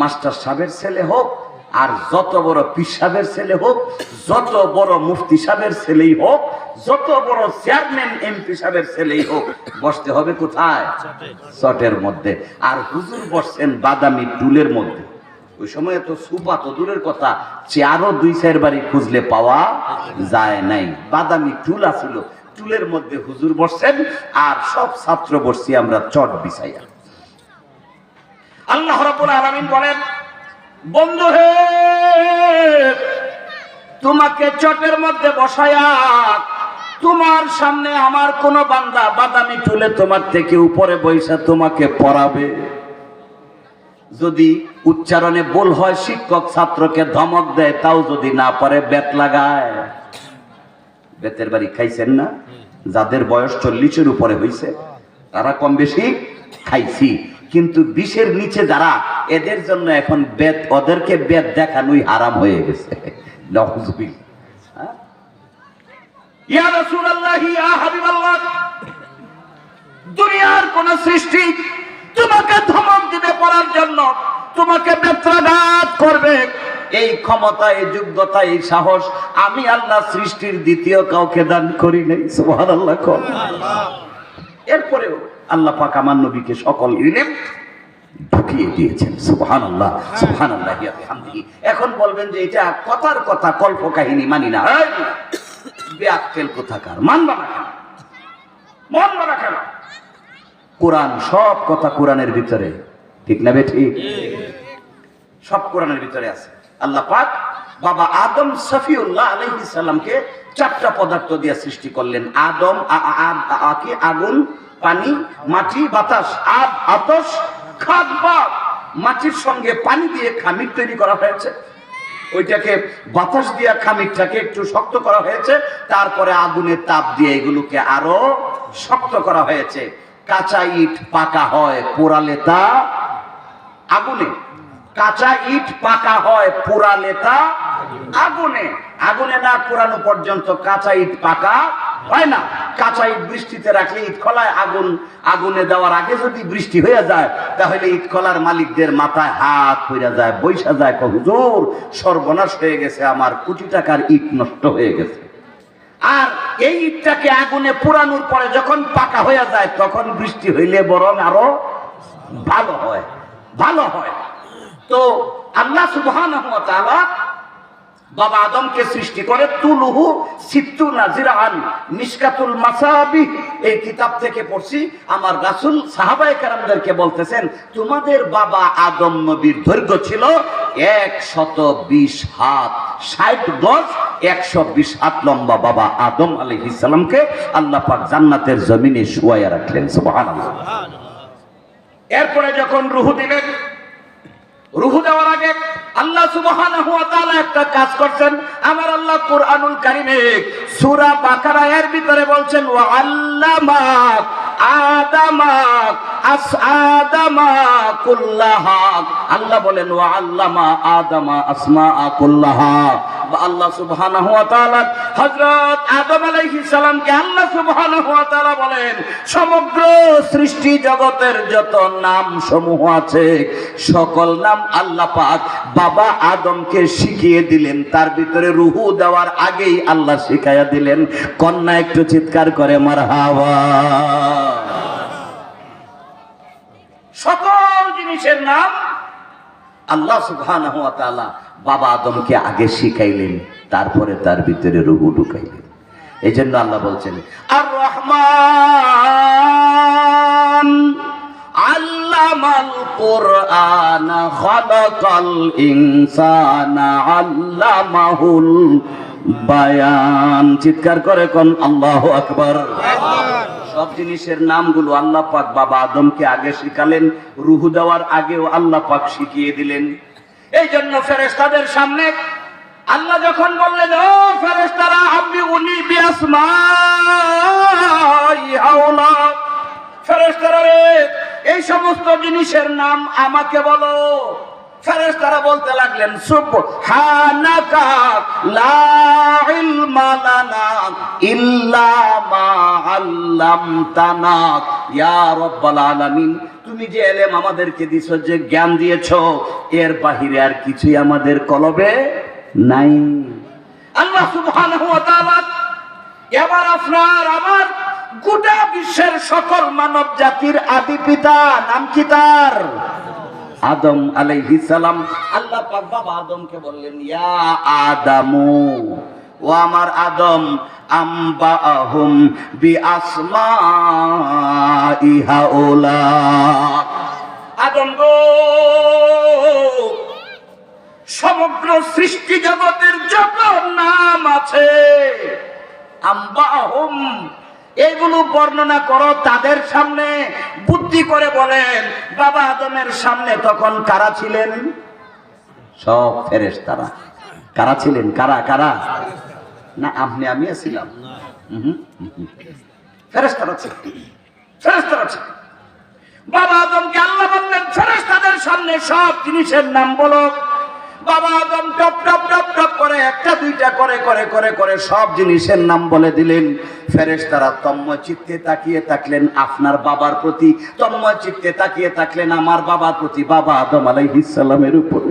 Master সাহেবের ছেলে হোক, আর যত বড় পীর সাহেবের ছেলে হোক, যত বড় মুফতি সাহেবের ছেলেই হোক, যত বড় চেয়ারম্যান এমপি সাহেবের ছেলেই হোক, বসতে হবে কোথায়? চটের মধ্যে। আর হুজুর বসছেন বাদামি টুলের মধ্যে। ওই সময় তো সুপা তো দূরের কথা, চেয়ারও দুই চার বাড়ি খুঁজলে পাওয়া যায় নাই। বাদামি টুল আছিল। টুলের মধ্যে হুজুর বসছেন, আর সব ছাত্র বসছি আমরা চট বিছাইয়া। আল্লাহ রাব্বুল আলামিন বলেন, বন্ধু হে, তোমাকে চটের মধ্যে বসায়া তোমার সামনে আমার কোন বান্দা বাদামি টুলে তোমার থেকে উপরে বৈশা তোমাকে পড়াবে যদি উচ্চারণে ভুল হয়, শিক্ষক ছাত্রকে ধমক দেয়, তাও যদি না পারে, বেত লাগায়। বেতের বাড়ি খাইছেন না? যাদের বয়স চল্লিশের উপরে হয়েছে তারা কম বেশি খাইছি। কিন্তু বিষের নিচে যারা, এদের জন্য এখন বেদ, ওদেরকে বেদ দেখানোই হারাম হয়ে গেছে। হ্যাঁ? দুনিয়ার কোন সৃষ্টি তোমাকে ধমক দিতে পারার জন্য, তোমাকে বেত্রাঘাত করবে। এই ক্ষমতা, এই যোগ্যতা, এই সাহস আমি আল্লাহ সৃষ্টির দ্বিতীয় কাউকে দান করি নাই, সুবহানাল্লাহ কর এরপরেও আল্লাহ পাক আমার নবীকে সকল ইলম ঢুকিয়ে দিয়েছেন সুবহানাল্লাহ সুবহানাল্লাহ ইয়া বিহামদিহি। এখন বলবেন যে এটা কথার কথা কল্প কাহিনী মানি না বেআক্কেল কোথাকার মানবা না কেন মানবা না কেন কোরআন সব কথা কোরআনের ভিতরে ঠিক না বেঠি সব কোরআনের ভিতরে আছে আল্লাহ পাক বাবা আদম সফিউল্লাহ আলাইহিস সালামকে চারটা পদার্থ দিয়ে সৃষ্টি করলেন আদম আগুন পানি, মাটি, বাতাস, আব, আতস, খাদ মাটির সঙ্গে পানি দিয়ে খামির তৈরি করা হয়েছে। ওইটাকে বাতাস দিয়া খামিরটাকে একটু শক্ত করা হয়েছে। তারপরে আগুনের তাপ দিয়ে এগুলোকে আরও শক্ত করা হয়েছে। কাঁচা ইট পাকা হয়, পোড়ালে তা আগুনে। কাঁচা ইট পাকা হয়, পোড়ালে তা আগুনে। আগুনে না পোড়ানো পর্যন্ত কাঁচা ইট পাকা হয় না? কাঁচা ইট বৃষ্টিতে রাখলে ইট খোলায় আগুন, আগুনে দেওয়ার আগে যদি বৃষ্টি হয়ে যায়, তাহলে ইট খোলার মালিকদের মাথায় হাত পড়ে যায় বৈশা যায় হুজুর, সর্বনাশ হয়ে গেছে আমার, কোটি টাকার ইট নষ্ট হয়ে গেছে। আর এই ইটটাকে আগুনে পোড়ানোর পরে যখন পাকা হয়ে যায়, তখন বৃষ্টি হইলে বরং আরও ভালো হয় ভালো হয়। তো আল্লাহ তাআলা বাবা আদমকে সৃষ্টি করে তুলুহু সিত্তু নাজিরান মিশকাতুল মাসাবি। এই কিতাব থেকে পড়ছি আমার রাসূল সাহাবায়ে কেরামদেরকে বলতেছেন তোমাদের বাবা আদম নবীর দৈর্ঘ্য ছিল একশত বিশ হাত ষাট গজ একশো বিশ হাত লম্বা বাবা আদম আলাইহিস সালামকে আল্লাহ পাক জান্নাতের জমিনে শুয়াইয়া রাখলেন এরপরে যখন রুহু দিলেন রুহু দেওয়ার আগে আল্লাহ সুবহানাহু ওয়া তাআলা একটা কাজ করছেন। আমার আল্লাহ কুরআনুল কারীমে সূরা বাকারা এর ভিতরে বলছেন, ওয়া আল্লামা আল্লাহ বলেন আল্লামা আদামা আসমা আল্লাহ আদম আল্লাহ বলেন, সমগ্র সৃষ্টি জগতের যত নাম সমূহ আছে, সকল নাম আল্লাহ পাক বাবা আদমকে শিখিয়ে দিলেন। তার ভিতরে রুহু দেওয়ার আগেই আল্লাহ শিখাইয়া দিলেন। কন্যা একটু চিৎকার করে, মারহাবা। সকল জিনিসের নাম আল্লাহ তাআলা বাবা আদমকে আগে শিখাইলেন, তারপরে তার ভিতরে রুহু ঢুকাইলেন। এই জন্য আল্লাহ বলছেন আর রহমান আল্লামাল কোরআন খালাকাল ইনসানা আল্লামাহুল বায়ান। চিৎকার করে কোন, আল্লাহু আকবার। সব জিনিসের নামগুলো আল্লাহ পাক বাবা আদমকে আগে শিখালেন, রুহু দেওয়ার আগেও আল্লাহ পাক শিখিয়ে দিলেন। এই জন্য ফেরেশতাদের সামনে আল্লাহ যখন বললেন, ও ফেরেশতারা আপনি উনি বিয়াসমাই হাওলা। ফেরেশতারা রে এই সমস্ত জিনিসের নাম আমাকে বলো। ফেরেশতারা বলতে লাগলেন, সুবহানাকা, লা ইলমা লানা ইল্লা মা আল্লামতানা। ইয়া রাব্বাল আলামিন, তুমি যে এলেম আমাদেরকে দিছো, যে জ্ঞান দিয়েছ, এর বাহিরে আর কিছুই আমাদের কলবে নাই। আল্লাহ সুবহানাহু ওয়া তাআলা, এবার আপনার আমার গোটা বিশ্বের সকল মানব জাতির আদি পিতা, নাম কি তার? আদম আলাইহিস সালাম। আল্লাহ পাক বাবা আদমকে বললেন, ইয়া আদামু, ও আমার আদম আম্বাহুম বি আসমাইহা ওলা আদম গো, সমগ্র সৃষ্টি জগতের যত নাম আছে আম্বাহুম এগুলো বর্ণনা করো তাদের সামনে বুদ্ধি করে বলেন? বাবা আদমের সামনে তখন কারা ছিলেন? সব ফেরেস তারা কারা ছিলেন? কারা কারা? না, আপনি আমি ছিলাম। বাবা আদমকে আল্লাহ বললেন, ফেরেশতাদের সামনে সব জিনিসের নাম বলো। বাবা আদম টপ টপ টপ টপ করে, একটা, দুইটা করে করে করে করে সব জিনিসের নাম বলে দিলেন। ফেরেশতারা তন্ময় চিত্তে তাকিয়ে থাকলেন আপনার বাবার প্রতি। তন্ময় চিত্তে তাকিয়ে থাকলেন আমার বাবার প্রতি, বাবা আদম আলাইহিস সালামের উপরে।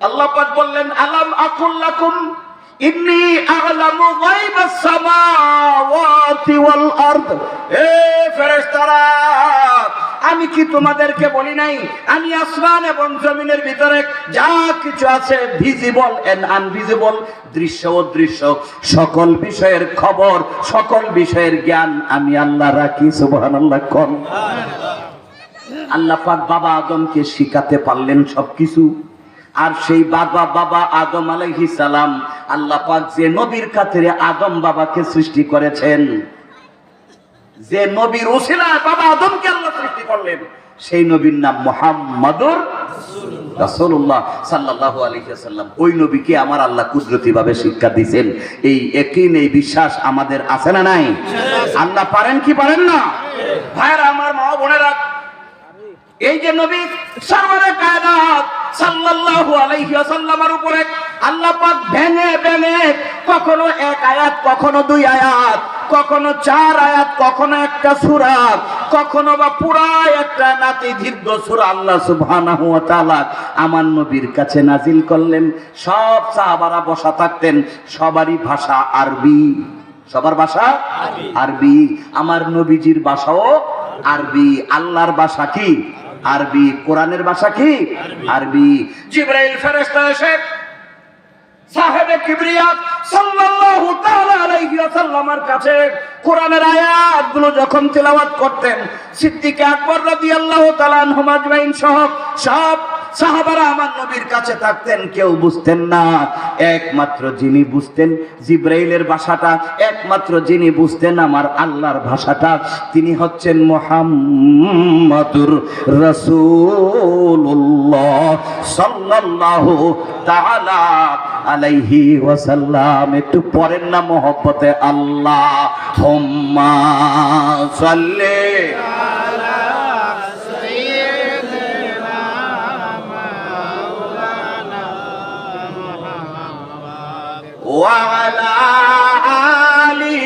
আল্লাহ বললেন, আলাম আকুল্লাকুম ইন্নি আ'লামু আমি কি তোমাদেরকে বলি নাই? আমি আসমান এবং জমিনের ভিতরে যা কিছু আছে ভিজিবল এন্ড আনভিজিবল দৃশ্য ও দৃশ্য, সকল বিষয়ের খবর, সকল বিষয়ের জ্ঞান আমি আল্লাহ রাখি, সুবহানাল্লাহ কোন? আল্লাহ পাক বাবা আদমকে শিখাতে পারলেন সবকিছু। আর সেই বাবা বাবা আদম আলাইহিস সালাম, আল্লাহ পাক যে নবীর খাতিরে আদম বাবাকে সৃষ্টি করেছেন। যে নবীর ওসিলায় বাবা আদমকে আল্লাহ সৃষ্টি করলেন, সেই নবীর নাম মোহাম্মদুর সাল্লাল্লাহু আলাইহি ওয়াসাল্লাম। ওই নবীকে আমার আল্লাহ কুদরতি ভাবে শিক্ষা দিয়েছেন। এই একই এই বিশ্বাস আমাদের আছে না নাই? আল্লাহ পারেন কি পারেন না? ভাইরা আমার মা বোনেরা, এই যে নবী সর্বরে কায়নাত সাল্লাল্লাহু আলাইহি ওয়াসাল্লামের উপরে আল্লাহ পাক ভেঙে ভেঙে কখনো এক আয়াত, কখনো দুই আয়াত কখনো চার আয়াত কখনো একটা সূরা কখনো বা পুরা একটা নাতি দীর্ঘ সূরা আল্লাহ সুবহানাহু ওয়া তাআলা আমার নবীর কাছে নাজিল করলেন। সব সাহাবারা বসা থাকতেন সবারই ভাষা আরবি। সবার ভাষা আরবি। আমার নবীজির ভাষাও আরবি। আল্লাহর ভাষা কি? আরবি। কোরআনের ভাষা কি? আরবি। জিব্রাইল ফেরেশতা এসে সাহেবে কিবরিয়াত সাল্লাল্লাহু তাআলা আলাইহি ওয়াসাল্লামের কাছে কোরআনের আয়াতগুলো যখন তেলাওয়াত করতেন, সিদ্দিক আকবর রাদিয়াল্লাহু তাআলা আনহু আজমাইন সহ সব সাহাবারা আমার নবীর কাছে থাকতেন, কেউ বুঝতেন না। একমাত্র যিনি বুঝতেন জিব্রাইলের ভাষাটা, একমাত্র যিনি বুঝতেন আমার আল্লাহর ভাষাটা, তিনি হচ্ছেন মোহাম্মদুর রাসূলুল্লাহ সাল্লাল্লাহু তাআলা আলাইহি ওয়াসাল্লাম। একটু পরের না মোহব্বতে আল্লাহ হুম্মা সাল্লি। وعلى آله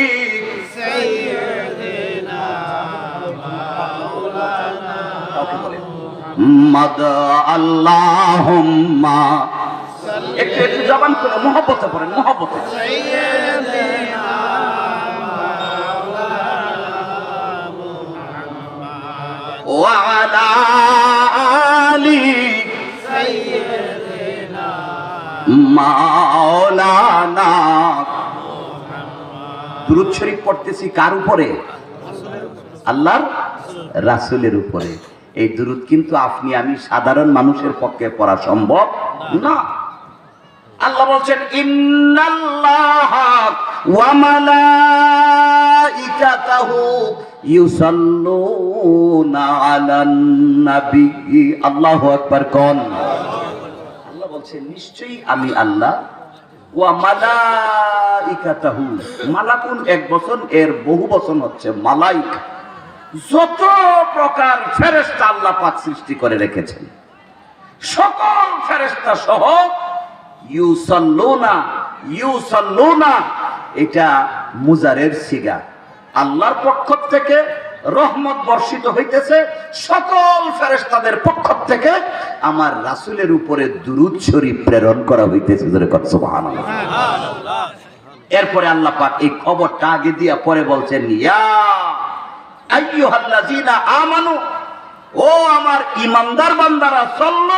মদ আল্লাহুম্মা একটু একটু জবান করে মোহব্বতে পড়েন মোহব্বতে وعلى মাওলানা দুরুদ পড়তেছি কার উপরে? আল্লাহর রাসূলের উপরে। এই দুরুদ কিন্তু আপনি, আমি সাধারণ মানুষের পক্ষে পড়া সম্ভব না। আল্লাহ বলছেন, ইন্নাল্লাহ ওয়া মালাইকাতাহু ইউসাল্লুনা আলান নবী আল্লাহু আকবার, কোন? বলছেন নিশ্চয়ই আমি আল্লাহ। ওয়া মালাইকাতাহু। মালাকুন এক বচন, এর বহু বচন হচ্ছে মালাইকা। যত প্রকার ফেরেশতা আল্লাহ পাক সৃষ্টি করে রেখেছেন, সকল ফেরেশতা সহ ইউসাল্লুনা ইউসাল্লুনা, এটা মুজারের সিগা। আল্লাহর পক্ষ থেকে রহমত বর্ষিত হইতেছে সকল ফেরেশতাদের পক্ষ থেকে আমার রাসূলের উপরে দুরূদ শরীফ প্রেরণ করা হইতেছে এরপরে আল্লাহ পাক এই খবরটা আগে দিয়া পরে বলছেন আমানু, ও আমার ইমানদার বান্দারা, সাল্লু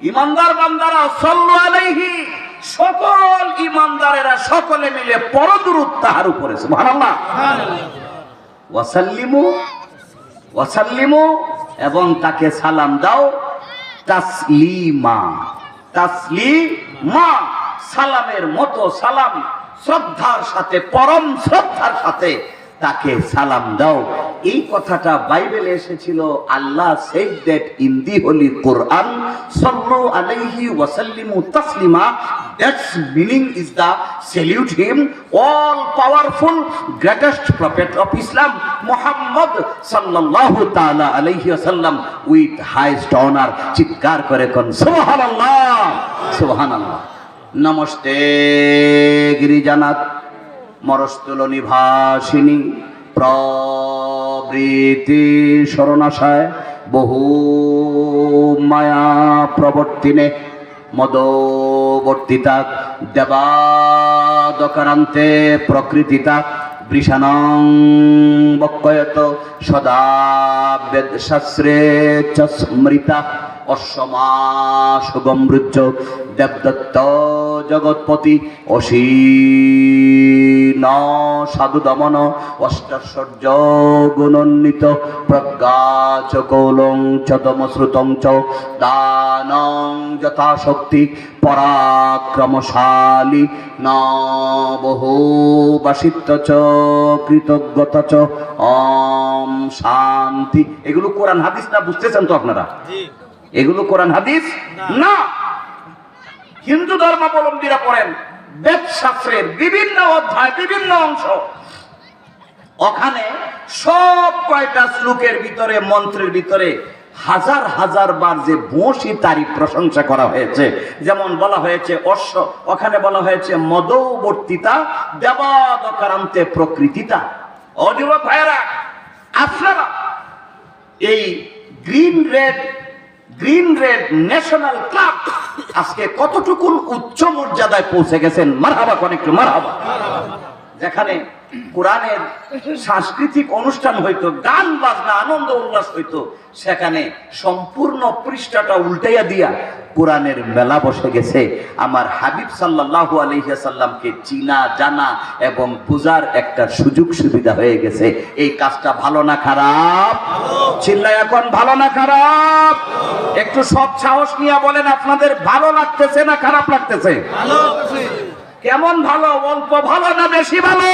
ইমানদার বান্দারা, সাল্লু সকল ইমানদারেরা সকলে মিলে পরদুরুদ তাহার উপরে ওয়াসাল্লিমু ওয়াসাল্লিমু, এবং তাকে সালাম দাও তাসলিমা তাসলিমা, সালামের মতো সালাম, শ্রদ্ধার সাথে, পরম শ্রদ্ধার সাথে তাকে সালাম দাও। এই কথাটা বাইবেলে এসেছিল, Allah said that in the holy Quran সাল্লু আলাইহি ওয়াসাল্লিমু Taslima that's meaning is the salute him all powerful greatest prophet of Islam Mohammad সাল্লাল্লাহু তাআলা আলাইহি ওয়াসাল্লাম উইথ হাইস্ট অনার চিৎকার করে কোন, সুবহানাল্লাহ সুবহানাল্লাহ, নমস্তে গিরিজানাথ মরস্থল নিভাসিনী প্রবৃতি শরণাশায় বহু মায়া প্রবর্তিনে মদবর্তিতা দেবাদকারান্তে প্রকৃতিতা বৃষাণং বক্ষয়ত সদা বেদশাস্ত্রে চ স্মৃতা অশ্বমাসুগমৃজ্য দেবদত্ত জগৎপতি অসী ন সাধু দমন অষ্টাশ্বর্য গুণন্বিত প্রজ্ঞা চ কৌলং চ দানং যথাশক্তি পরাক্রমশালী ন বহু বাসিত্ব চ কৃতজ্ঞতা চ অম শান্তি। এগুলো কোরআন, হাদিস না, বুঝতেছেন তো আপনারা? এগুলো কোরআন হাদিস? না। হিন্দু ধর্মাবলম্বীরা পড়েন বেদশাস্ত্রের বিভিন্ন অধ্যায় বিভিন্ন অংশ। ওখানে সব কয়টা শ্লোকের ভিতরে মন্ত্রের ভিতরে হাজার হাজার বার যে বসি তারই প্রশংসা করা হয়েছে। যেমন বলা হয়েছে অশ্ব ওখানে বলা হয়েছে মদবর্তিতা দেবাদকারান্তে প্রকৃতিতা। অযুবক ভাইয়েরা আপনারা এই green red green red national club আজকে কতটুকুন উচ্চ মর্যাদায় পৌঁছে গেছেন? মারহাবা কনেক্ট মারহাবা। যেখানে কোরআনের সাংস্কৃতিক অনুষ্ঠান হইতো, গান বাজনা, আনন্দ উল্লাস হইতো, সেখানে সম্পূর্ণ পৃষ্ঠাটা উল্টাইয়া দিয়া কোরআনের মেলা বসে গেছে। আমার হাবিব সাল্লাল্লাহু আলাইহি সাল্লামকে চিনা, জানা এবং বুজার একটা সুযোগ সুবিধা হয়ে গেছে। এই কাজটা ভালো না খারাপ? চিল্লায় এখন, ভালো না খারাপ? একটু সব সাহস নিয়ে বলেন, আপনাদের ভালো লাগতেছে না খারাপ লাগতেছে? কেমন ভালো? অল্প ভালো না বেশি ভালো?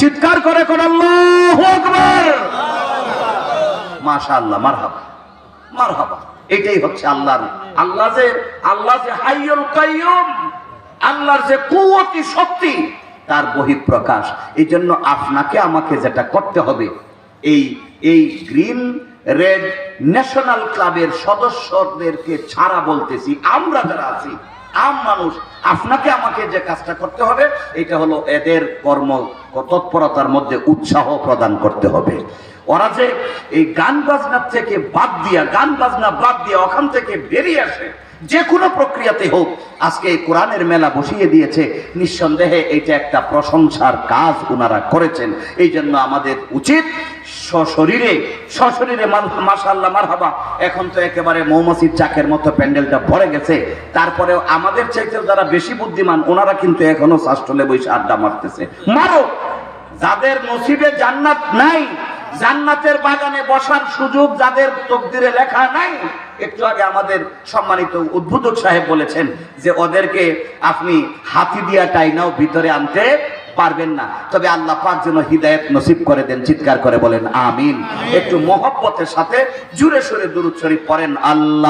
চিৎকার করে কোন এটাই হচ্ছে আল্লাহ যে আল্লাহ যে আল্লাহর যে কুওয়াতি শক্তি, তার বহিঃপ্রকাশ। এই জন্য আপনাকে, আমাকে যেটা করতে হবে, এই এই গ্রিন, রেড ন্যাশনাল ক্লাবের সদস্যদেরকে ছাড়া বলতেছি, আমরা যারা আছি আম মানুষ, আপনাকে আমাকে যে কাজটা করতে হবে, এটা হলো এদের কর্ম, তৎপরতার মধ্যে উৎসাহ প্রদান করতে হবে। ওরা যে এই গান বাজনার থেকে বাদ দিয়া, গান বাজনা বাদ দিয়া ওখান থেকে বেরিয়ে আসে যে কোনো প্রক্রিয়াতে হোক, আজকে এই কোরআনের মেলা বসিয়ে দিয়েছে। নিঃসন্দেহে এটা একটা প্রশংসার কাজ ওনারা করেছেন। এই জন্য আমাদের উচিত সশরীরে সশরীরে মাশাল্লাহ মারহাবা। এখন তো একেবারে মৌমাছির চাকের মতো প্যান্ডেলটা ভরে গেছে। তারপরেও আমাদের চাইতে যারা বেশি বুদ্ধিমান ওনারা কিন্তু এখনও শাস্টলে বসে আড্ডা মারতেছে। মারো! যাদের নসিবে জান্নাত নাই, জান্নাতের বাগানে বসার সুযোগ যাদের তকদিরে লেখা নাই একটু আগে আমাদের সম্মানিত উদ্বোধক সাহেব বলেছেন যে ওদেরকে আপনি হাতি দিয়া টাইনাও ভিতরে আনতে পারবেন না। তবে আল্লাহ পাক যেন হৃদায়ত নসিব করে দেন, চিৎকার করে বলেন, আমিন। একটু মহব্বতের সাথে জুড়ে সুরে শরীফ পড়েন, আল্লাহ